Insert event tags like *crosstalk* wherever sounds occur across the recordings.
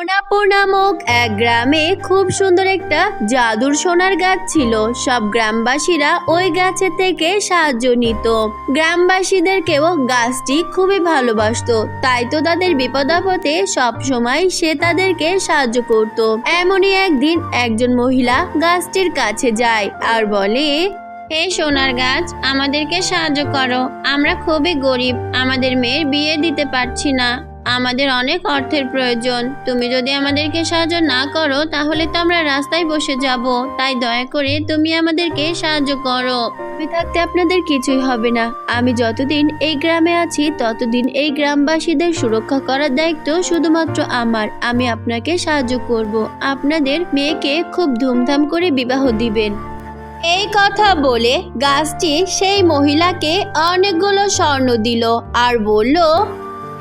সোনাপুর নামক এক গ্রামে খুব সুন্দর একটা জাদুর সোনার গাছ ছিল। সব গ্রামবাসীরা ওই গাছের থেকে সাহায্য নিত। গ্রামবাসীদেরকেও গাছটি খুবই ভালোবাসতো। তাই তো তাদের বিপদ আপদে সব সময় সে তাদেরকে সাহায্য করত। এমনই একদিন একজন মহিলা গাছটির কাছে যায় আর বলে, হে সোনার গাছ, আমাদেরকে সাহায্য করো। আমরা খুবই গরিব, আমাদের মেয়ের বিয়ে দিতে পারছি না। আমাদের অনেক অর্থের প্রয়োজন। তুমি যদি আমাদেরকে সাহায্য না করো, তাহলে তো আমরা রাস্তায় বসে যাব। তাই দয়া করে তুমি আমাদেরকে সাহায্য করো। থাকতে আপনাদের কিছুই হবে না। আমি যতদিন এই গ্রামে আছি, ততদিন এই গ্রামবাসীদের সুরক্ষা করার দায়িত্ব শুধুমাত্র আমার। আমি আপনাকে সাহায্য করব। আপনাদের মেয়েকে খুব ধুমধাম করে বিবাহ দিবেন। এই কথা বলে গাছটি সেই মহিলাকে অনেকগুলো স্বর্ণ দিল আর বলল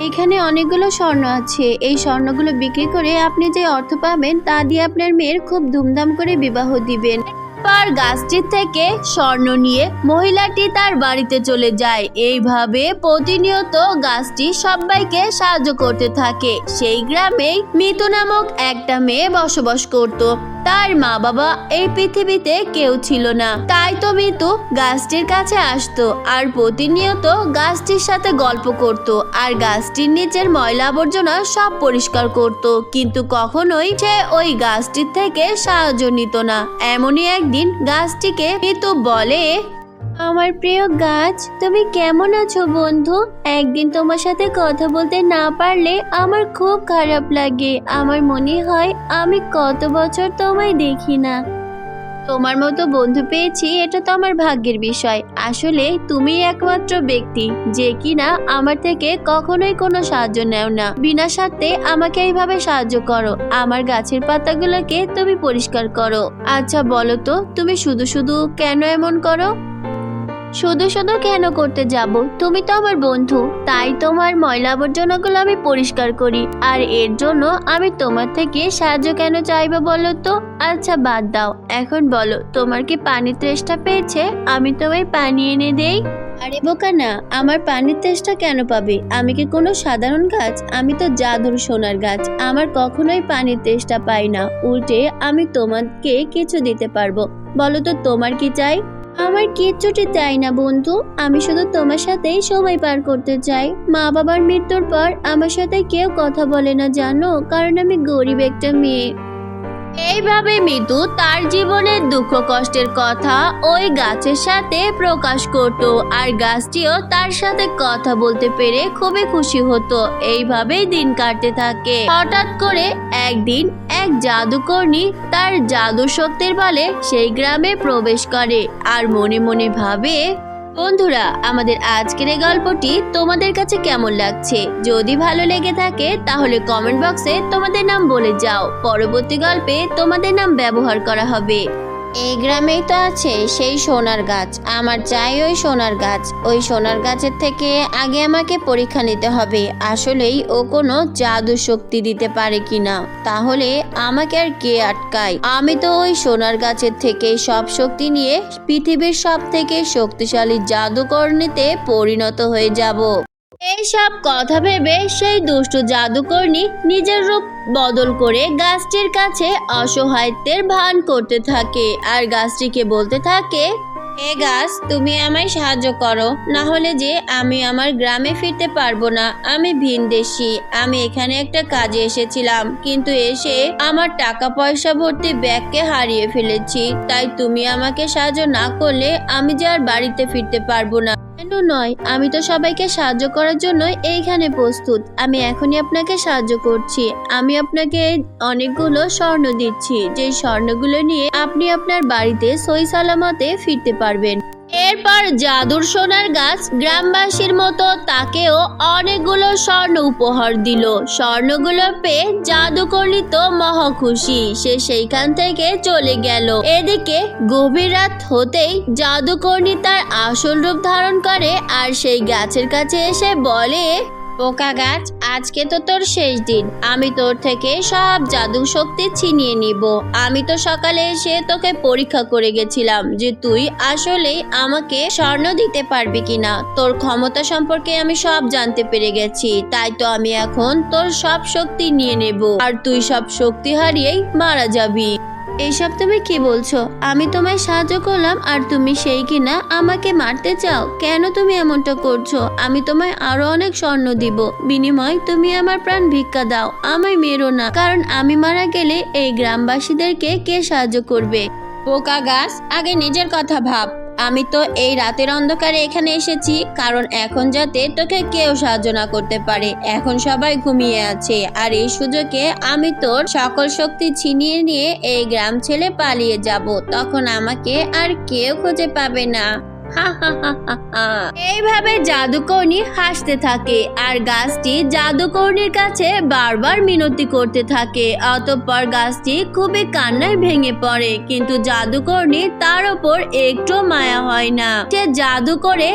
এখানে অনেকগুলো স্বর্ণ আছে। এই স্বর্ণগুলো বিক্রি করে আপনি যে অর্থ পাবেন তা দিয়ে আপনার মেয়ের খুব ধুমধাম করে বিবাহ দিবেন। পর গাছটির থেকে স্বর্ণ নিয়ে মহিলাটি তার বাড়িতে চলে যায়। এইভাবে প্রতিনিয়ত গাছটি সবাইকে সাহায্য করতে থাকে। সেই গ্রামেই মিতু নামক একটা মেয়ে বসবাস করত। তার মা বাবা এই পৃথিবীতে কেউ ছিল না। তাই তো মিতু গাছটির কাছে আসতো আর প্রতিনিয়ত গাছটির সাথে গল্প করত আর গাছটির নিচের ময়লা আবর্জনা সব পরিষ্কার করত। কিন্তু কখনোই সে ওই গাছটির থেকে সাহায্য নিত না। এমনই একদিন গাছটিকে তো বলে। আমার প্রিয় গাছ, তুমি কেমন আছো বন্ধু? একদিন তোমার সাথে কথা বলতে না পারলে আমার খুব খারাপ লাগে। আমার মনে হয় আমি কত বছর তোমায় দেখি না। তোমার মতো বন্ধু পেয়েছি, এটা তো আমার ভাগ্যের বিষয়। আসলে তুমি একমাত্র ব্যক্তি, যে কিনা আমার থেকে কখনোই কোনো সাহায্য নেও না। বিনা স্বার্থে আমাকে এইভাবে সাহায্য করো। আমার গাছের পাতাগুলোকে তুমি পরিষ্কার করো। আচ্ছা বলো তো, তুমি শুধু শুধু কেন এমন করো? শুধু শুধু কেন করতে যাব? তুমি তো আমার বন্ধু। তাই তোমার ময়লা আবর্জনাগুলো আমি পরিষ্কার করি। আর এর জন্য আমি তোমার থেকে সাহায্য কেন চাইব বলো তো? আচ্ছা বাদ দাও। এখন বলো, তোমার কি পানির তেষ্টা পেয়েছে? আমি তোমায় পানি এনে দেই। আরে বোকা, না। আমার পানির তেষ্টা কেন পাবে? আমি কি কোনো সাধারণ গাছ? আমি তো জাদুর সোনার গাছ। আমার কখনোই পানির তেষ্টা পাই না। উল্টে আমি তোমাকে কিছু দিতে পারব। বলো তো, তোমার কি চাই? আমার কিচ্ছুটি চাই না, বন্ধু। আমি শুধু তোমার সাথেই সময় পার করতে চাই। মা বাবার মৃত্যুর পর আমার সাথে কেউ কথা বলে না, জানো? কারণ আমি গরিব একটা মেয়ে। এইভাবে মিতু তার জীবনের দুঃখ কষ্টের কথা ওই গাছের সাথে প্রকাশ করত আর গাছটিও তার সাথে কথা বলতে পেরে খুবই খুশি হতো। এইভাবেই দিন কাটতে থাকে। হঠাৎ করে একদিন এক জাদুকর্ণী তার জাদু শক্তির বলে সেই গ্রামে প্রবেশ করে আর মনে মনে ভাবে বন্ধুরা, আমাদের আজকের এই গল্পটি তোমাদের কাছে কেমন লাগছে? যদি ভালো লেগে থাকে, তাহলে কমেন্ট বক্সে তোমাদের নাম বলে যাও। পরবর্তী গল্পে তোমাদের নাম ব্যবহার করা হবে। এই গ্রামেই তো আছে সেই সোনার গাছ। আমার চাই ওই সোনার গাছ। ওই সোনার গাছের থেকে আগে আমাকে পরীক্ষা নিতে হবে। আসলেই ও কোনো জাদু শক্তি দিতে পারে কিনা। তাহলে আমাকে আর কে আটকায়? আমি তো ওই সোনার গাছের থেকে সব শক্তি নিয়ে পৃথিবীর সব থেকে শক্তিশালী জাদুকর্ণীতে পরিণত হয়ে যাব। এইসব কথা ভেবে সেই দুষ্ট জাদুকর্ণী নিজের রূপ বদল করে গাছটির কাছে অসহায়ত্বের ভান করতে থাকে। আর গাছটিকে বলতে থাকে এ গাছ, তুমি আমায় সাহায্য করো। না হলে যে আমি আমার গ্রামে ফিরতে পারব না। আমি ভিনদেশি। আমি এখানে একটা কাজে এসেছিলাম। কিন্তু এসে আমার টাকা পয়সা ভর্তি ব্যাগকে হারিয়ে ফেলেছি। তাই তুমি আমাকে সাহায্য না করলে আমি যে আর বাড়িতে ফিরতে পারব না। নয়। আমি তো সবাইকে সাহায্য করার জন্য এইখানে প্রস্তুত। আমি এখনই আপনাকে সাহায্য করছি। আমি আপনাকে অনেকগুলো স্বর্ণ দিচ্ছি। যে স্বর্ণগুলো নিয়ে আপনি আপনার বাড়িতে সই সালামতে ফিরতে পারবেন। এরপর জাদুর সোনার গাছ গ্রামবাসীর মতো তাকেও অনেকগুলো স্বর্ণ উপহার দিল। স্বর্ণগুলো পেয়ে জাদুকর্ণী তো মহা খুশি সে সেইখান থেকে চলে গেল। এদিকে গভীর রাত হতেই জাদুকর্ণী তার আসল রূপ ধারণ করে আর সেই গাছের কাছে এসে বলে পোকা গাছ আজকে তো তোর শেষ দিন। আমি তোর থেকে সব জাদু শক্তি ছিনিয়ে নিব। আমি তো সকালে এসে তোকে পরীক্ষা করে গেছিলাম যে তুই আসলেই আমাকে স্বর্ণ দিতে পারবি কিনা। তোর ক্ষমতা সম্পর্কে আমি সব জানতে পেরে গেছি। তাই তো আমি এখন তোর সব শক্তি নিয়ে নেব। আর তুই সব শক্তি হারিয়েই মারা যাবি। এইসব তুমি কি বলছো? আমি তোমায় সাহায্য করলাম আর তুমি সেই কিনা আমাকে মারতে চাও। কেন তুমি এমনটা করছ? আমি তোমায় আরও অনেক স্বর্ণ দিব। বিনিময় তুমি আমার প্রাণ ভিক্ষা দাও। আমায় মেরো না। কারণ আমি মারা গেলে এই গ্রামবাসীদেরকে কে সাহায্য করবে? পোকা গাছ, আগে নিজের কথা ভাব। আমি তো এই রাতের অন্ধকারে এখানে এসেছি, কারণ এখন যাতে তোকে কেউ সাহায্য না করতে পারে এখন সবাই ঘুমিয়ে আছে, আর এই সুযোগে আমি তোর সকল শক্তি ছিনিয়ে নিয়ে এই গ্রাম ছেলে পালিয়ে যাব তখন আমাকে আর কেউ খুঁজে পাবে না। *laughs* এইভাবে জাদুকর্ণী হাসতে থাকে আর গাছটি জাদুকর্ণীর কাছে বারবার মিনতি করতে থাকে। অতঃপর গাছটি খুবই কান্নায় ভেঙে পড়ে, কিন্তু জাদুকর্ণী তার ওপর একটু মায়া হয় না। সে জাদু করে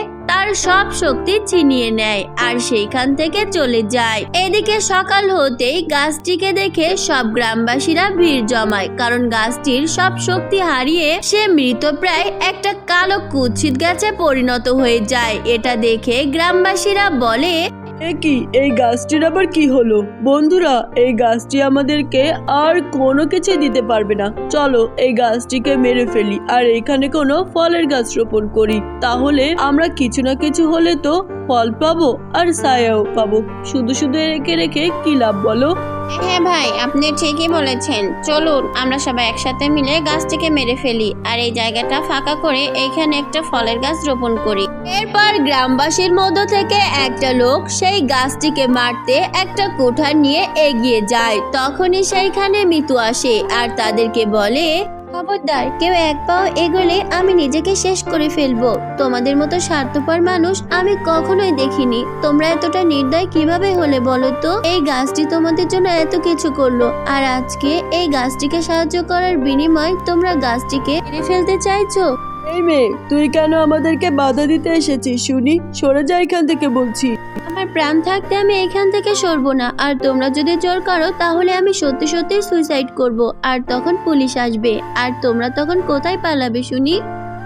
তার সব শক্তি ছিনিয়ে নেয় আর সেইখান থেকে চলে যায়। এদিকে সকাল হতেই গাছটিকে দেখে সব গ্রামবাসীরা ভিড় জমায়, কারণ গাছটির সব শক্তি হারিয়ে সে মৃতপ্রায় একটা কালো কুৎসিত গাছে পরিণত হয়ে যায়। এটা দেখে গ্রামবাসীরা বলে এ কি? এই গাছটির আবার কি হলো? বন্ধুরা, এই গাছটি আমাদেরকে আর কোনো কিছু দিতে পারবে না। চলো, এই গাছটিকে মেরে ফেলি আর এখানে কোনো ফলের গাছ রোপণ করি। তাহলে আমরা কিছু না কিছু হলে তো ফল পাবো আর সায়াও পাবো। শুধু শুধু রেখে রেখে কি লাভ বলো? হ্যাঁ ভাই, আপনি ঠিকই বলেছেন। চলুন, আমরা সবাই একসাথে মিলে গাছটিকে মেরে ফেলি আর এই জায়গাটা ফাঁকা করে এইখানে একটা ফলের গাছ রোপণ করি। এরপর গ্রামবাসীর মধ্য থেকে একটা লোক সেই গাছটিকে মারতে একটা কোঠার নিয়ে এগিয়ে যায়। তখনই সেইখানে মিতু আসে আর তাদেরকে বলে খবরদার, কেউ এক পাও এগোলে আমি নিজেকে শেষ করে ফেলব। তোমাদের মতো স্বার্থপর মানুষ আমি কখনোই দেখিনি। তোমরা এতটা নির্দয় কীভাবে হলে বলো তো? এই গাছটি তোমাদের জন্য এত কিছু করল। আর আজকে এই গাছটিকে সাহায্য করার বিনিময় তোমরা গাছটিকে ফেলতে চাইছো? এই মেয়ে, তুই কেন আমাদেরকে বাধা দিতে এসেছিস, শুনি? সরে যা এখান থেকে বলছি। আমার প্রাণ থাকতে আমি এখান থেকে সরবো না। আর তোমরা যদি জোর করো, তাহলে আমি সত্যি সত্যি সুইসাইড করব। আর তখন পুলিশ আসবে। আর তোমরা তখন কোথায় পালাবে, শুনি?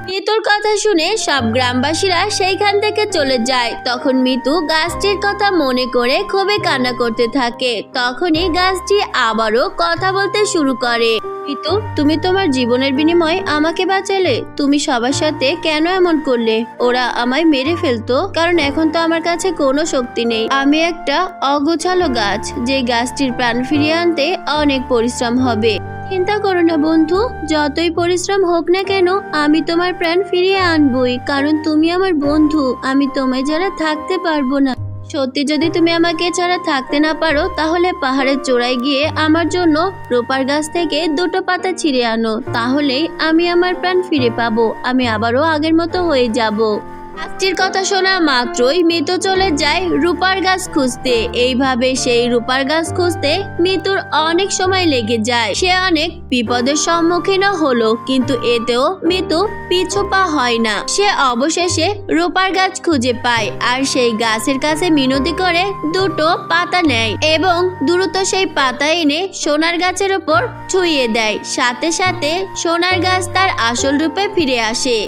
মিতুর কথা শুনে সব গ্রামবাসীরা সেইখান থেকে চলে যায়। তখন মিতু গাছটির কথা মনে করে খুবই কান্না করতে থাকে। তখনই গাছটি আবারও কথা বলতে শুরু করে। মিতু, তুমি তোমার জীবনের বিনিময়ে আমাকে বাঁচালে? তুমি সবার সাথে কেন এমন করলে? ওরা আমায় মেরে ফেলতো, কারণ এখন তো আমার কাছে কোনো শক্তি নেই। আমি একটা অগোছালো গাছ, যে গাছটির প্রাণ ফিরিয়ে আনতে অনেক পরিশ্রম হবে। চিন্তা করো না, বন্ধু। যতই পরিশ্রম হোক না কেন, আমি তোমার প্রাণ ফিরিয়ে আনবই। কারণ তুমি আমার বন্ধু, আমি তোমায় ছাড়া থাকতে পারব না। সত্যি যদি তুমি আমাকে ছাড়া থাকতে না পারো, তাহলে পাহাড়ের চূড়ায় গিয়ে আমার জন্য রোপার গাছ থেকে দুটো পাতা ছিঁড়ে আনো। তাহলেই আমি আমার প্রাণ ফিরে পাবো। আমি আবারও আগের মতো হয়ে যাব। গাছটির কথা শোনা মাত্রই মৃত চলে যায় রূপার গাছ খুঁজতে। এইভাবে সেই রূপার গাছ খুঁজতে মৃত্যুর অনেক সময় লেগে যায়। সে অনেক বিপদের সম্মুখীন হলো, কিন্তু এতেও মৃত্যু পিছু পা হয় না। সে অবশেষে রূপার গাছ খুঁজে পায় আর সেই গাছের কাছে মিনতি করে দুটো পাতা নেয় এবং দ্রুত সেই পাতা এনে সোনার গাছের ওপর ছুঁয়ে দেয়। সাথে সাথে সোনার গাছ তার আসল রূপে ফিরে আসে।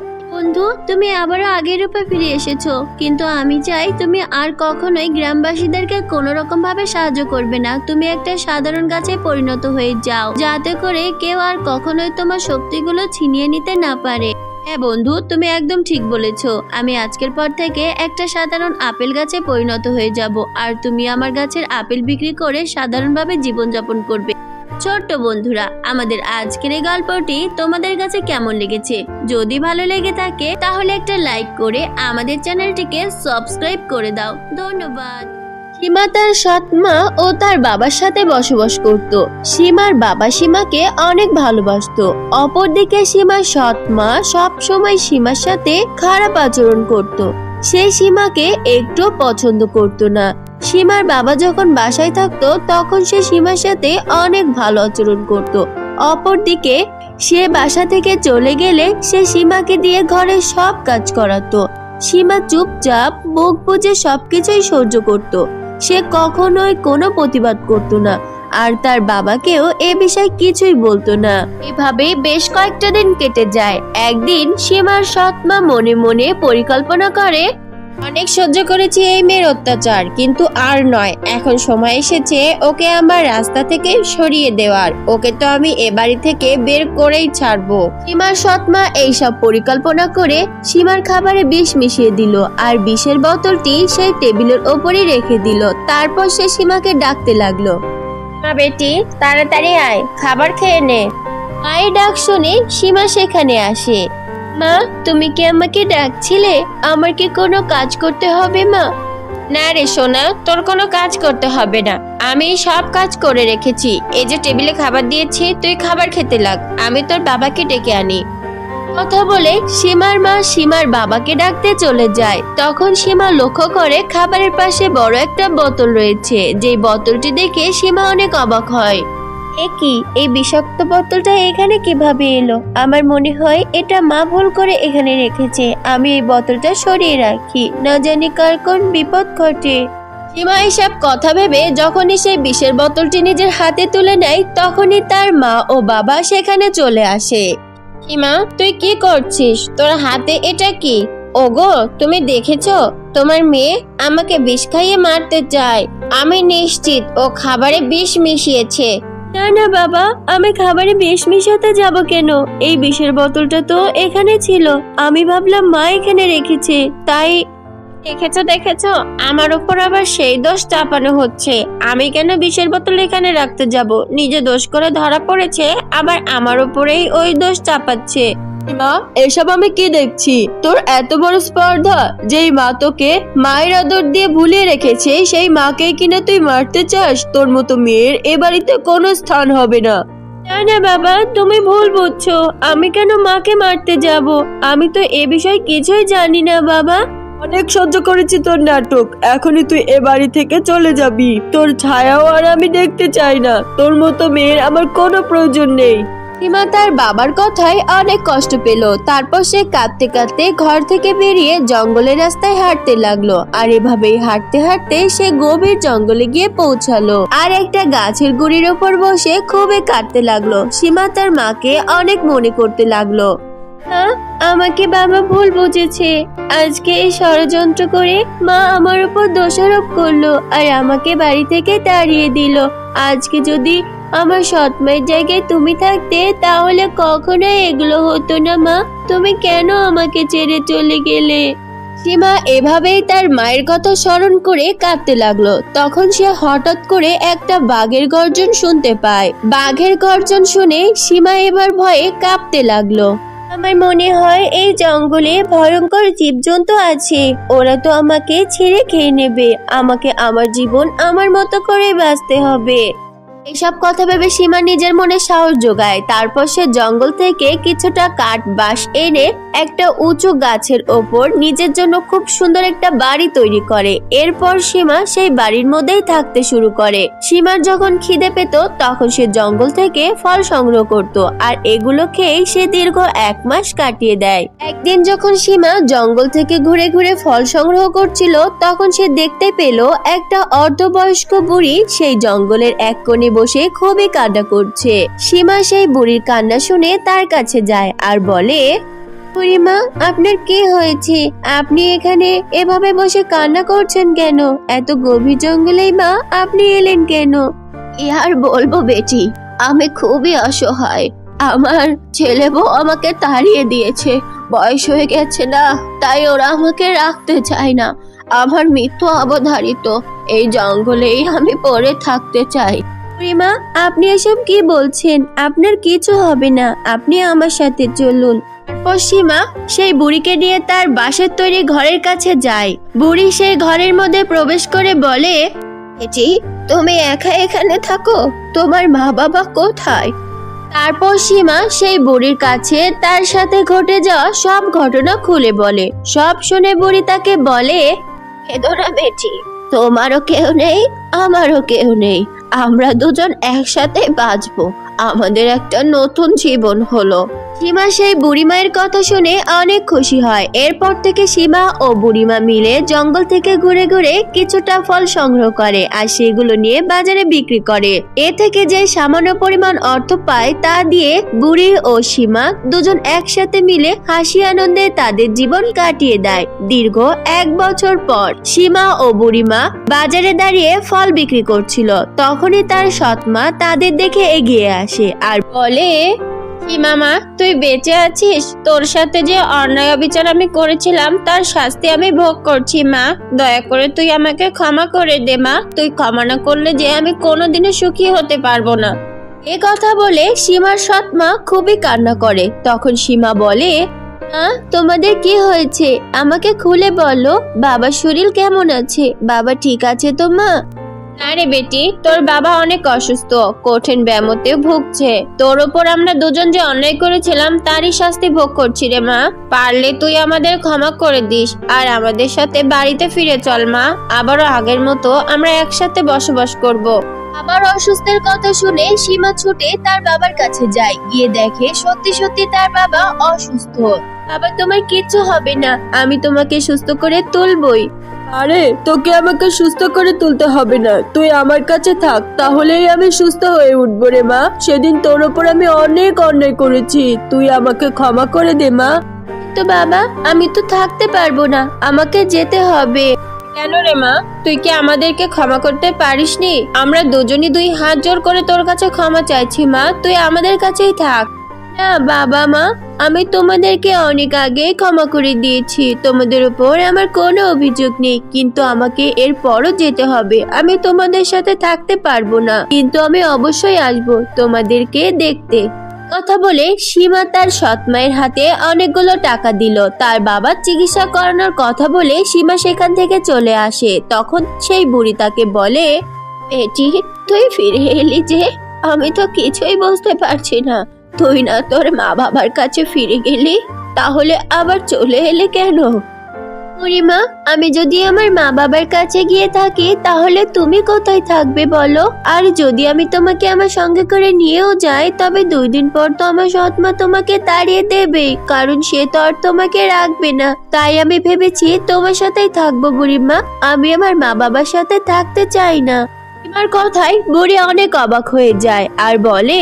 বন্ধু, তুমি আবারও আগের রূপে ফিরে এসেছ। কিন্তু আমি চাই তুমি আর কখনোই গ্রামবাসীদেরকে কোনো রকম ভাবে সাহায্য করবে না। তুমি একটা সাধারণ গাছে পরিণত হয়ে যাও, যাতে করে কেউ আর কখনোই তোমার শক্তিগুলো ছিনিয়ে নিতে না পারে। হ্যাঁ বন্ধু, তুমি একদম ঠিক বলেছ। আমি আজকের পর থেকে একটা সাধারণ আপেল গাছে পরিণত হয়ে যাব, আর তুমি আমার গাছের আপেল বিক্রি করে সাধারণভাবে জীবনযাপন করবে। ছোট্ট বন্ধুরা, আমাদের আজকের এই গল্পটি তোমাদের কাছে কেমন লেগেছে? যদি ভালো লেগে থাকে, তাহলে একটা লাইক করে আমাদের চ্যানেলটিকে সাবস্ক্রাইব করে দাও। ধন্যবাদ। সীমা তার সৎ মা ও তার বাবার সাথে বসবাস করত। সীমার বাবা সীমাকে অনেক ভালোবাসতো। অপরদিকে সীমার সৎ মা সব সময় সীমার সাথে খারাপ আচরণ করত। সে সীমাকে একটু পছন্দ করত না। সীমার বাবা যখন বাসায় থাকতো, তখন সে সীমার সাথে অনেক ভালো আচরণ করত। অপরদিকে, সে বাসা থেকে চলে গেলে সে সীমাকে দিয়ে ঘরের সব কাজ করাতো। সীমা চুপচাপ মুখ বুঝে সবকিছুই সহ্য করত। সে কখনোই কোনো প্রতিবাদ করতো না। আর তার বাবাকেও এ বিষয়ে কিছুই বলতো না। এভাবেই বেশ কয়েকটা দিন কেটে যায়। একদিন সীমার সৎমা মনে মনে পরিকল্পনা করে, অনেক সহ্য করেছি এই মেয়ের অত্যাচার, কিন্তু আর নয়। এখন সময় এসেছে ওকে আমার রাস্তা থেকে সরিয়ে দেওয়ার। ওকে তো আমি এ বাড়ি থেকে বের করেই ছাড়বো। সীমার সৎমা এইসব পরিকল্পনা করে সীমার খাবারে বিষ মিশিয়ে দিল আর বিষের বোতলটি সেই টেবিলের ওপরই রেখে দিল। তারপর সে সীমাকে ডাকতে লাগল। মা বেটি, তাড়াতাড়ি আয়, খাবার খেয়ে নে। মায়ের ডাক শুনে সীমা সেখানে আসে। মা, তুমি কি আমাকে ডাকছিলে? আমার কি কোনো কাজ করতে হবে, মা? না রে সোনা, তোর কোনো কাজ করতে হবে না। আমি সব কাজ করে রেখেছি। এই যে টেবিলে খাবার দিয়েছি, তুই খাবার খেতে লাগ। আমি তোর বাবাকে ডেকে আনি। কথা বলে সীমার মা সীমার বাবাকে ডাকতে চলে যায়। তখন সীমা লক্ষ্য করে খাবারের পাশে বড় একটা বোতল রয়েছে। যেই বোতলটি দেখে সীমা অনেক অবাক হয়। এ কি? এই বিষাক্ত বোতলটা এখানে কীভাবে এলো? আমার মনে হয় এটা মা ভুল করে এখানে রেখেছে। আমি এই বোতলটা সরিয়ে রাখি। না জানি কার কোন বিপদ ঘটে। সীমা এসব কথা ভেবে যখনই সেই বিষের বোতলটি নিজের হাতে তুলে নেয় তখনই তার মা ও বাবা সেখানে চলে আসে। সীমা তুই কি করছিস? তোর হাতে এটা কি? ওগো, তুমি দেখেছ? তোমার মেয়ে আমাকে বিষ খাইয়ে মারতে চায় আমি নিশ্চিত ও খাবারে বিষ মিশিয়েছে। না না, বাবা, আমি খাবারে বিষ মিশাতে যাব কেন? এই বিষের বোতলটা তো এখানে ছিল। আমি ভাবলাম মা এখানে রেখেছে, তাই দেখেছ দেখেছ? আমার উপর আবার সেই দোষ চাপানো হচ্ছে। আমি কেন বিষের বোতল এখানে রাখতে যাব? নিজে দোষ করে ধরা পড়েছে, আবার আমার উপরেই ওই দোষ চাপাচ্ছে। মা, এসব আমি কি দেখছি? তোর এত বড় স্পর্ধা, যেই মা তোকে মায়ের আদর দিয়ে ভুলিয়ে রেখেছে, সেই মাকে কিনা তুই মারতে চাস? তোর মতো মেয়ের এ বাড়িতে কোনো স্থান হবে না। না না, বাবা, তুমি ভুল বুঝছ। আমি কেন মাকে মারতে যাব? আমি তো এ বিষয়ে কিছুই জানি না, বাবা। অনেক সহ্য করেছি তোর নাটক। এখনই তুই এ বাড়ি থেকে চলে যাবি। তোর ছায়াও আর আমি দেখতে চাই না। তোর মতো মেয়ের আমার কোনো প্রয়োজন নেই। সীমা তার বাবার কথায় অনেক কষ্ট পেল। তারপর সে কাঁদতে কাঁদতে ঘর থেকে বেরিয়ে জঙ্গলের রাস্তায় হাঁটতে লাগল। আর এভাবেই হাঁটতে হাঁটতে সে গভীর জঙ্গলে গিয়ে পৌঁছালো। আর একটা গাছের গুড়ির ওপর বসে খুবই কাঁদতে লাগল। সীমা তার মাকে অনেক মনে করতে লাগল। হ্যাঁ আমাকে বাবা ভুল বুঝেছে। আজকে এই ষড়যন্ত্র করে মা আমার উপর দোষারোপ করল আর আমাকে বাড়ি থেকে তাড়িয়ে দিল। আজকে যদি আমার সৎ মায়ের জায়গায় তুমি থাকতে, তাহলে কখনোই এগুলো হতো না মা। তুমি কেন আমাকে ছেড়ে চলে গেলে? সীমা এভাবেই তার মায়ের কথা স্মরণ করে কাঁদতে লাগল। তখন সে হঠাৎ করে একটা বাঘের গর্জন শুনতে পায়। বাঘের গর্জন শুনে সীমা এবার ভয়ে কাঁপতে লাগল। আমার মনে হয় এই জঙ্গলে ভয়ঙ্কর জীবজন্তু আছে। ওরা তো আমাকে ছেড়ে খেয়ে নেবে। আমাকে আমার জীবন আমার মতো করে বাঁচতে হবে। এসব কথা ভেবে সীমা নিজের মনে সাহস যোগায়। তারপর সে জঙ্গল থেকে কিছুটা কাঠ বাঁশ এনে একটা উঁচু গাছের ওপর নিজের জন্য খুব সুন্দর একটা বাড়ি তৈরি করে। এরপর সীমা সেই বাড়ির মধ্যেই থাকতে শুরু করে। সীমার যখন খিদে পেত, তখন সে জঙ্গল থেকে ফল সংগ্রহ করত আর এগুলো খেয়েই সে দীর্ঘ এক মাস কাটিয়ে দেয়। একদিন যখন সীমা জঙ্গল থেকে ঘুরে ঘুরে ফল সংগ্রহ করছিল, তখন সে দেখতে পেল একটা অর্ধবয়স্ক বুড়ি সেই জঙ্গলের এক কোণে বসে খুবই কান্না করছে। সীমা সেই বুড়ির কান্না শুনে তার কাছে যায় আর বলে বুড়িমা আপনার কি হয়েছে? আপনি এখানে এভাবে বসে কান্না করছেন কেন? এত গভীর জঙ্গলেই মা আপনি এলেন কেন? কি আর বলব বেটি আমি খুবই অসহায়। আমার ছেলে বউ আমাকে তাড়িয়ে দিয়েছে। বয়স হয়ে গেছে না তাই ওরা আমাকে রাখতে চায় না। আমার মৃত্যু অবধারিত। এই জঙ্গলেই আমি পড়ে থাকতে চাই। বুড়িমা আপনি এসব কি বলছেন? আপনার কিছু হবে না। আপনি আমার সাথে চলুন। তারপর সীমা সেই বুড়িকে নিয়ে তার বাঁশের তৈরি ঘরের কাছে যায়। বুড়ি সেই ঘরের মধ্যে প্রবেশ করে বলে, এটি, তুমি একা এখানে থাকো? তোমার মা বাবা কোথায়? তারপর সীমা সেই বুড়ির কাছে তার সাথে ঘটে যাওয়া সব ঘটনা খুলে বলে। সব শুনে বুড়ি তাকে বলে হেদনা বেটি, তোমারও কেউ নেই, আমারও কেউ নেই। আমরা দুজন একসাথে বাঁচবো। আমাদের একটা নতুন জীবন হলো। সীমা সেই বুড়িমায়ের কথা শুনে অনেক খুশি হয়। এরপর থেকে সীমা ও বুড়িমা মিলে জঙ্গল থেকে ঘুরে ঘুরে কিছুটা ফল সংগ্রহ করে আর সেগুলো নিয়ে বাজারে বিক্রি করে। এ থেকে যে সামান্য পরিমাণ অর্থ পায় তা দিয়ে বুড়ি ও সীমা দুজন একসাথে মিলে হাসি আনন্দে তাদের জীবন কাটিয়ে দেয়। দীর্ঘ এক বছর পর সীমা ও বুড়িমা বাজারে দাঁড়িয়ে ফল বিক্রি করছিল। তখনই তার সৎমা তাদের দেখে এগিয়ে আসে আর বলে কি মামা? তুই বেঁচে আছিস? তোর সাথে যে অন্যায় অবিচার আমি করেছিলাম, তার শাস্তি আমি ভোগ করছি, মা। দয়া করে তুই আমাকে ক্ষমা করে দে, মা। তুই ক্ষমা না করলে যে আমি কোনোদিনও সুখী হতে পারব না। এ কথা বলে সীমার সৎমা খুবই কান্না করে। তখন সীমা বলে, মা, তোমাদের কি হয়েছে? আমাকে খুলে বলো বাবার শরীর কেমন আছে? বাবা ঠিক আছে তো, মা? আরে বেটি, তোর বাবা অনেক অসুস্থ, কঠিন ব্যামতে ভুগছে। তোর ওপর আমরা দুজন যে অন্যায় করেছিলাম, তারই শাস্তি ভোগ করছি রে মা। পারলে তুই আমাদের ক্ষমা করে দিস, আর আমাদের সাথে বাড়িতে ফিরে চল মা। আবারও আগের মতো আমরা একসাথে বসবাস করব। আবার অসুস্থের কথা শুনে সীমা ছুটে তার বাবার কাছে যায়। গিয়ে দেখে সত্যি সত্যি তার বাবা অসুস্থ। বাবা, তোমার কিচ্ছু হবে না, আমি তোমাকে সুস্থ করে তুলবই। আরে তোকে আমাকে সুস্থ করে তুলতে হবে না। তুই আমার কাছে থাক তাহলেই আমি সুস্থ হয়ে উঠবো রে মা। সেদিন তোর ওপর আমি অনেক অন্যায় করেছি। তুই আমাকে ক্ষমা করে দে মা। তো বাবা আমি তো থাকতে পারব না। আমাকে যেতে হবে। কেন রে মা? তুই কি আমাদেরকে ক্ষমা করতে পারিসনি? আমরা দুজনই দুই হাত জোর করে তোর কাছে ক্ষমা চাইছি মা। তুই আমাদের কাছেই থাক। না বাবা মা, আমি তোমাদেরকে অনেক আগে ক্ষমা করে দিয়েছি। তোমাদের উপর আমার কোনো অভিযোগ নেই, কিন্তু আমাকে এরপরও যেতে হবে। আমি তোমাদের সাথে থাকতে পারব না, কিন্তু আমি অবশ্যই আসব তোমাদেরকে দেখতে। কথা বলে সীমা তার সৎ মায়ের হাতে অনেকগুলো টাকা দিল। তার বাবার চিকিৎসা করানোর কথা বলে সীমা সেখান থেকে চলে আসে। তখন সেই বুড়ি তাকে বলে, বেটি, তুই ফিরে এলি যে, আমি তো কিছুই বুঝতে পারছি না। তুই না তোর মা বাবার কাছে ফিরে গেলি, তাহলে আবার চলে এলে কেন? বুড়িমা আমি যদি আমার মা বাবার কাছে গিয়ে থাকি, তাহলে তুমি কোথায় থাকবে বলো? আর যদি আমি তোমাকে আমার সঙ্গে করে নিয়েও যাই, তবে দুই দিন পর তো আমার সৎমা তোমাকে তাড়িয়ে দেবে, কারণ সে তো আর তোমাকে রাখবে না। তাই আমি ভেবেছি তোমার সাথেই থাকব বুড়িমা আমি আমার মা বাবার সাথে থাকতে চাই না। আমার কথায় বুড়ি অনেক অবাক হয়ে যায় আর বলে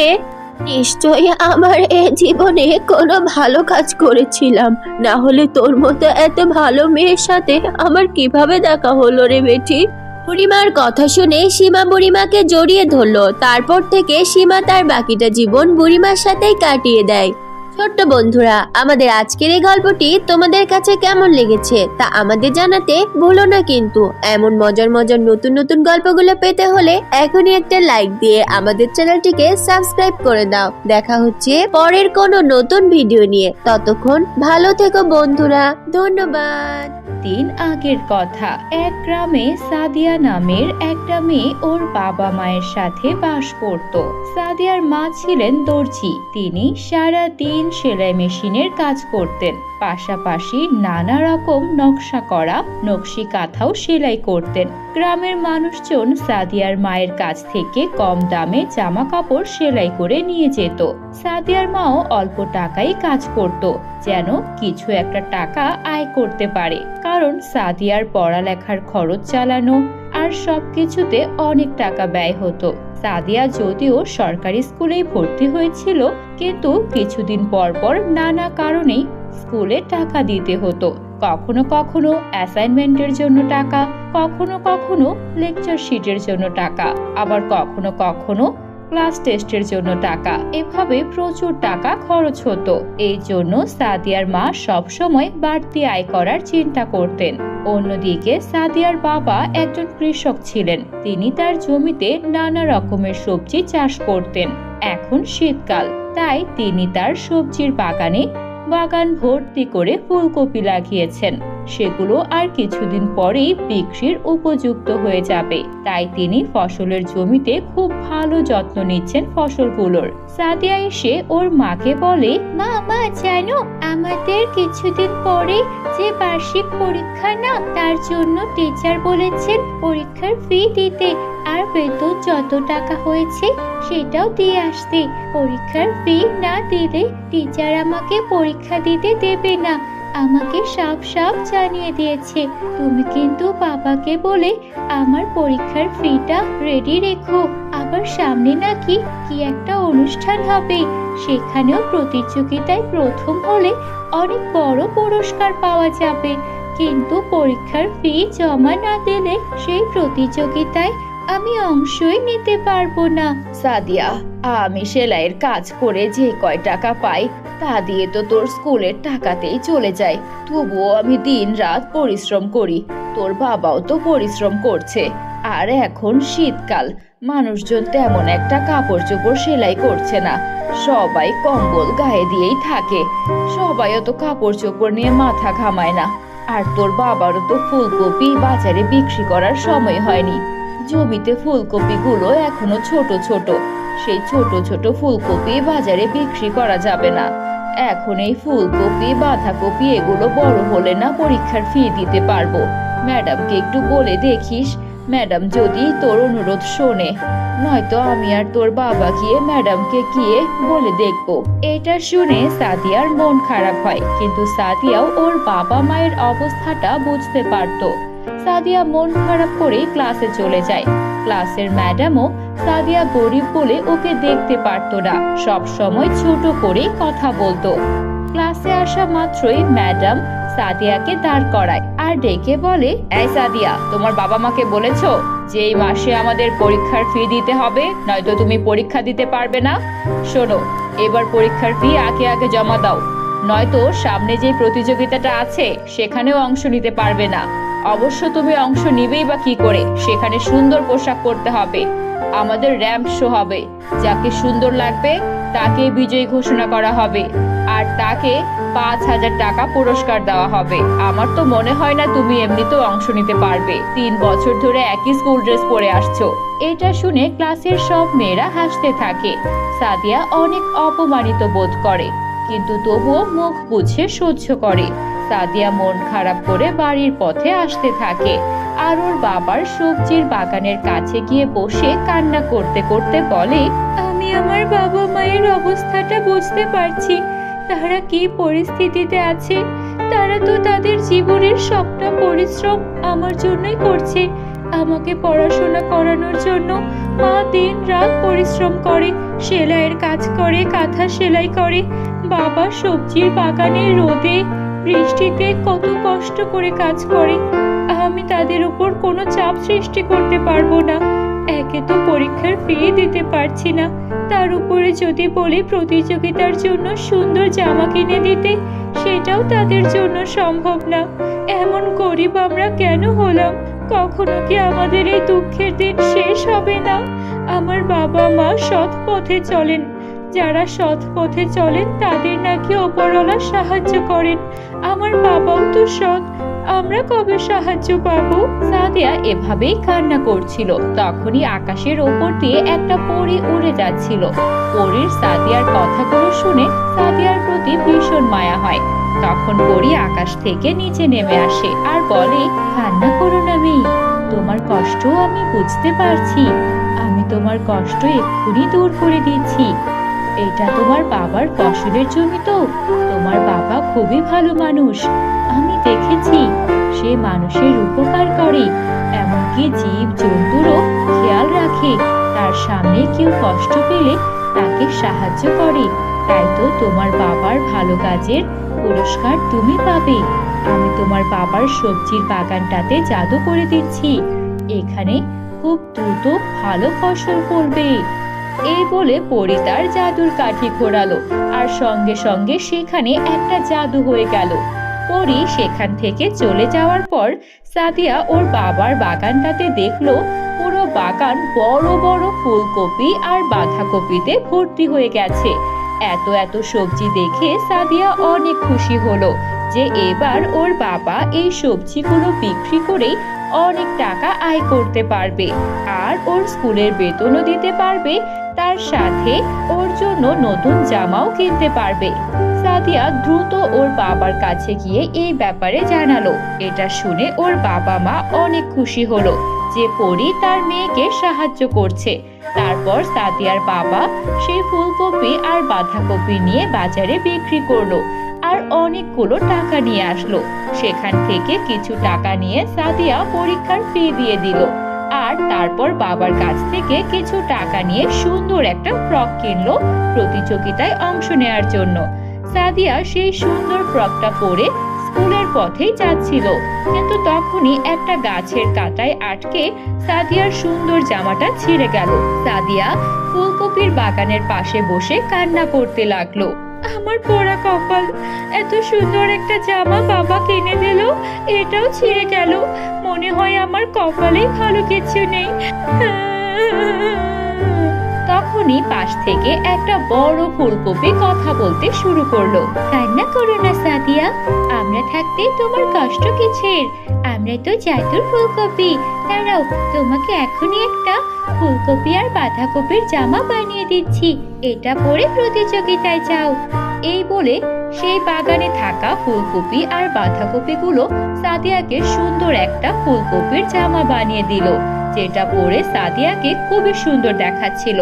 নিশ্চয়ই আমার এ জীবনে কোনো ভালো কাজ করেছিলাম। না হলে তোর মতো এত ভালো মেয়ের সাথে আমার কীভাবে দেখা হলো রে বেটি? বুড়িমার কথা শুনে সীমা বুড়িমাকে জড়িয়ে ধরল। তারপর থেকে সীমা তার বাকিটা জীবন বুড়িমার সাথেই কাটিয়ে দেয়। ছোট্ট বন্ধুরা, আমাদের আজকের এই গল্পটি তোমাদের কাছে কেমন লেগেছে তা আমাদের জানাতে ভুলো না কিন্তু। এমন মজার মজার নতুন নতুন গল্পগুলো পেতে হলে এখনই একটা লাইক দিয়ে আমাদের চ্যানেলটিকে সাবস্ক্রাইব করে দাও। দেখা হচ্ছে পরের কোনো নতুন ভিডিও নিয়ে। ততক্ষণ ভালো থেকো বন্ধুরা। ধন্যবাদ। দিন আগের কথা। এক গ্রামে সাদিয়া নামের একটা মেয়ে ওর বাবা মায়ের সাথে বাস করত। সাদিয়ার মা ছিলেন দর্জি। তিনি সারা দিন সেলাই মেশিনের কাজ করতেন। পাশাপাশি নানা রকম নকশা করা, নকশি কাঁথাও সেলাই করতেন। গ্রামের মানুষজন সাদিয়ার মায়ের কাছ থেকে কম দামে জামা কাপড় সেলাই করে নিয়ে যেত। সাদিয়ার মাও অল্প টাকায় কাজ করত, যেন কিছু একটা টাকা আয় করতে পারে। কারণ সাদিয়ার পড়ালেখার খরচ চালানো আর সবকিছুতে অনেক টাকা ব্যয় হতো। সাদিয়া যদিও সরকারি স্কুলেই ভর্তি হয়েছিল, কিন্তু কিছুদিন পর পর নানা কারণেই স্কুলে টাকা দিতে হতো। কখনো কখনো অ্যাসাইনমেন্টের জন্য টাকা, কখনো কখনো লেকচার শিটের জন্য টাকা, আবার কখনো কখনো ক্লাস টেস্টের জন্য টাকা। এভাবে প্রচুর টাকা খরচ হতো। এই জন্য সাদিয়ার মা সবসময় বাড়তি আয় করার চিন্তা করতেন। অন্যদিকে সাদিয়ার বাবা একজন কৃষক ছিলেন। তিনি তার জমিতে নানা রকমের সবজি চাষ করতেন। এখন শীতকাল, তাই তিনি তার সবজির বাগানে বাগান ভর্তি করে ফুলকপি লাগিয়েছেন। সেগুলো আর কিছুদিন পরেই বিক্রির উপযুক্ত হয়ে যাবে। তাই তিনি ফসলের জমিতে খুব ভালো যত্ন নিচ্ছেন ফসলগুলোর। সাদিয়া এসে ওর মাকে বলে মা মা জানো, আমাদের কিছুদিন পরে যে বার্ষিক পরীক্ষা না, তার জন্য টিচার বলেছেন পরীক্ষার ফি দিতে। আর বেতন যত টাকা হয়েছে সেটাও দিয়ে আসতে। পরীক্ষার ফি না দিলে টিচার আমাকে পরীক্ষা দিতে দেবে না। আমাকে সাফ সাফ জানিয়ে দিয়েছে। তুমি কিন্তু বাবাকে বলে আমার পরীক্ষার ফিটা রেডি রেখো। আবার সামনে নাকি কি একটা অনুষ্ঠান হবে। সেখানেও প্রতিযোগিতায় প্রথম হলে অনেক বড় পুরস্কার পাওয়া যাবে। কিন্তু পরীক্ষার ফি জমা না দিলে সেই প্রতিযোগিতায় আমি অংশই নিতে পারব না। সাদিয়া, আমি সেলাইয়ের কাজ করে যে কয় টাকা পাই, তা দিয়ে তো তোর স্কুলের টাকাতেই চলে যায়। তবুও আমি দিন রাত পরিশ্রম করি। তোর বাবাও তো পরিশ্রম করছে। আর এখন শীতকাল। মানুষজন তেমন একটা কাপড় চোপড় সেলাই করছে না। সবাই কম্বল গায়ে দিয়েই থাকে। সবাইও তো কাপড় চোপড় নিয়ে মাথা ঘামায় না। আর তোর বাবারও তো ফুলকপি বাজারে বিক্রি করার সময় হয়নি। জমিতে ফুলকপিগুলো এখনও ছোট ছোট। সেই ছোট ছোট ফুলকপি বাজারে বিক্রি করা যাবে না। এখন এই ফুলকপি, বাঁধাকপি এগুলো বড় হলে না পরীক্ষার ফি দিতে পারব। ম্যাডামকে একটু বলে দেখিস। ম্যাডাম যদি তোর অনুরোধ শোনে, নয়তো আমি আর তোর বাবা গিয়ে ম্যাডামকে গিয়ে বলে দেখব। এটা শুনে সাদিয়ার মন খারাপ হয়, কিন্তু সাদিয়াও ওর বাবা মায়ের অবস্থাটা বুঝতে পারতো। সাদিয়া মন খারাপ করে ক্লাসে চলে যায়। ক্লাসের ম্যাডামও সাদিয়া গরিব বলে ওকে দেখতে পারতো না। সব সময় ছোট করে কথা বলতো। ক্লাসে আসা মাত্রই ম্যাডাম সাদিয়াকে দাঁড় করায় আর ডেকে বলে, এই সাদিয়া, তোমার বাবা মাকে বলেছ যে এই মাসে আমাদের পরীক্ষার ফি দিতে হবে, নয়তো তুমি পরীক্ষা দিতে পারবে না? শোনো, এবার পরীক্ষার ফি আগে আগে জমা দাও। নয়তো সামনে যে প্রতিযোগিতাটা আছে, সেখানেও অংশ নিতে পারবে না। অবশ্য তুমি অংশ নিবেই বা কি করে? সেখানে সুন্দর পোশাক পরতে হবে। আমাদের র্যাম্প শো হবে। যাকে সুন্দর লাগবে তাকে বিজয়ী ঘোষণা করা হবে। আর তাকে পাঁচ হাজার টাকা পুরস্কার দেওয়া হবে। আমার তো মনে হয় না তুমি এমনিতেও অংশ নিতে পারবে। তিন বছর ধরে একই স্কুল ড্রেস পরে আসছো। এটা শুনে ক্লাসের সব মেয়েরা হাসতে থাকে। সাদিয়া অনেক অপমানিত বোধ করে। কিন্তু তবুও মুখ বুঝে সহ্য করে। সাদিয়া মন খারাপ করে বাড়ির পথে আসতে থাকে। আর ওর বাবার সবজির বাগানের কাছে গিয়ে বসে কান্না করতে করতে বলে, আমি আমার বাবা মায়ের অবস্থাটা বুঝতে পারছি। তারা কি পরিস্থিতিতে আছে? তারা তো তাদের জীবনের সবটা পরিশ্রম আমার জন্যই করছে। আমাকে পড়াশোনা করানোর জন্য মা দিন রাত পরিশ্রম করে, সেলাইয়ের কাজ করে, কাঁথা সেলাই করে। বাবা সবজির বাগানে রোদে বৃষ্টিতে কত কষ্ট করে কাজ করে, আমি তাদের উপর কোনো চাপ সৃষ্টি করতে পারব না। একে তো পরীক্ষার ফি দিতে পারছি না। তার উপরে যদি বলি প্রতিযোগিতার জন্য সুন্দর জামা কিনে দিতে, সেটাও তাদের জন্য সম্ভব না। এমন গরিব আমরা কেন হলাম? কখনো কি আমাদের এই দুঃখের দিন শেষ হবে না? আমার বাবা মা সৎ পথে চলেন। যারা সৎ পথে চলেন, তাদের নাকি ওপরওয়ালা সাহায্য করেন। আমার বাবাও তো সৎ, আমরা কবে সাহায্য পাবো? সাদিয়া এভাবেই কান্না করছিল। তখনই আকাশের ওপর দিয়ে একটা পরী উড়ে যাচ্ছিল। পরীর সাদিয়ার কথাগুলো শুনে সাদিয়ার প্রতি ভীষণ মায়া হয়। তখন পরী আকাশ থেকে নিচে নেমে আসে আর বলে, কান্না করো না মেয়ে, তোমার কষ্ট আমি বুঝতে পারছি। আমি তোমার কষ্ট এক্ষুনি দূর করে দিচ্ছি। এটা তোমার বাবার ফসলের জমি তো। তোমার বাবা খুবই ভালো মানুষ। আমি দেখেছি, সে মানুষের উপকার করে। এমনকি জীব জন্তুরও খেয়াল রাখে। তার সামনে কেউ কষ্ট পেলে তাকে সাহায্য করে। তাই তো তোমার বাবার ভালো কাজের পুরস্কার তুমি পাবে। আমি তোমার বাবার সবজির বাগানটাতে জাদু করে দিচ্ছি। এখানে খুব দ্রুত ভালো ফসল করবে। এই বলে পরি তার জাদুর কাঠি ঘোরালো, আর সঙ্গে সঙ্গে সেখানে একটা জাদু হয়ে গেল। পরি সেখান থেকে চলে যাওয়ার পর সাদিয়া ওর বাবার বাগানটাতে দেখল, পুরো বাগান বড় বড় ফুলকপি আর বাঁধাকপিতে ভর্তি হয়ে গেছে। এত এত সবজি দেখে সাদিয়া অনেক খুশি হলো যে এবার ওর বাবা এই সবজিগুলো বিক্রি করেই অনেক টাকা আয় করতে পারবে, আর ওর স্কুলের বেতনও দিতে পারবে তার সাথে ওর জন্য নতুন জামাও কিনতে পারবে। সাদিয়া দ্রুত ওর বাবার কাছে গিয়ে এই ব্যাপারে জানালো। এটা শুনে ওর বাবা মা অনেক খুশি হলো যে পরি তার মেয়েকে সাহায্য করছে। তারপর সাদিয়ার বাবা সেই ফুলকপি আর বাঁধাকপি নিয়ে বাজারে বিক্রি করল আর অনেকগুলো টাকা নিয়ে আসলো। সেখান থেকে কিছু টাকা নিয়ে সাদিয়া পরীক্ষার ফি দিয়ে দিল। আর তারপর বাবার কাছ থেকে কিছু টাকা নিয়ে সুন্দর একটা ফ্রক কিনলো প্রতিযোগিতায় অংশ নেওয়ার জন্য। সাদিয়া সেই সুন্দর ফ্রকটা পরে স্কুলের পথেই যাচ্ছিল। কিন্তু তখনই একটা গাছের কাঁটায় আটকে সাদিয়ার সুন্দর জামাটা ছিঁড়ে গেল। সাদিয়া ফুলকপির বাগানের পাশে বসে কান্না করতে লাগল। আমার পোড়া কপাল। এত সুন্দর একটা জামা বাবা কিনে দিল, এটাও ছিঁড়ে গেল। মনে হয় আমার কপালে ভালো কিছু নেই। তখনই পাশ থেকে একটা বড় ফুলকপি কথা বলতে শুরু করল। কান্না করো না, সাদিয়া। আমরা থাকতে তোমার কষ্ট কিসের আমরা তো জাদুর ফুলকপি। দাঁড়াও, তোমাকে এখনই একটা ফুলকপি আর বাঁধাকপির জামা বানিয়ে দিচ্ছি। এটা পরে প্রতিযোগিতায় যাও। এই বলে সেই বাগানে থাকা ফুলকপি আর বাঁধাকপিগুলো সাদিয়াকে সুন্দর একটা ফুলকপির জামা বানিয়ে দিল, যেটা পরে সাদিয়াকে খুবই সুন্দর দেখাচ্ছিল।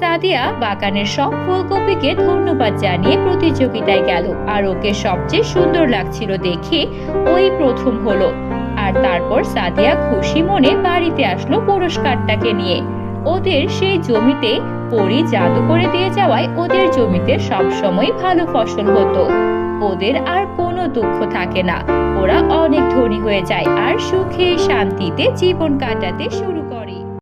সাদিয়া বাগানের সব ফুলকপিকে ধন্যবাদ জানিয়ে প্রতিযোগিতায় গেল, আর ওকে সবচেয়ে সুন্দর লাগছিল দেখে ওই প্রথম হলো। আর তারপর সাদিয়া খুশি মনে বাড়িতে আসলো পুরস্কারটাকে নিয়ে। ওদের সেই জমিতে পরি জাদু করে দিয়ে যাওয়ায় ওদের জমিতে সবসময় ভালো ফসল হতো। ওদের আর কোনো দুঃখ থাকে না। ওরা অনেক ধনী হয়ে যায় আর সুখে শান্তিতে জীবন কাটাতে শুরু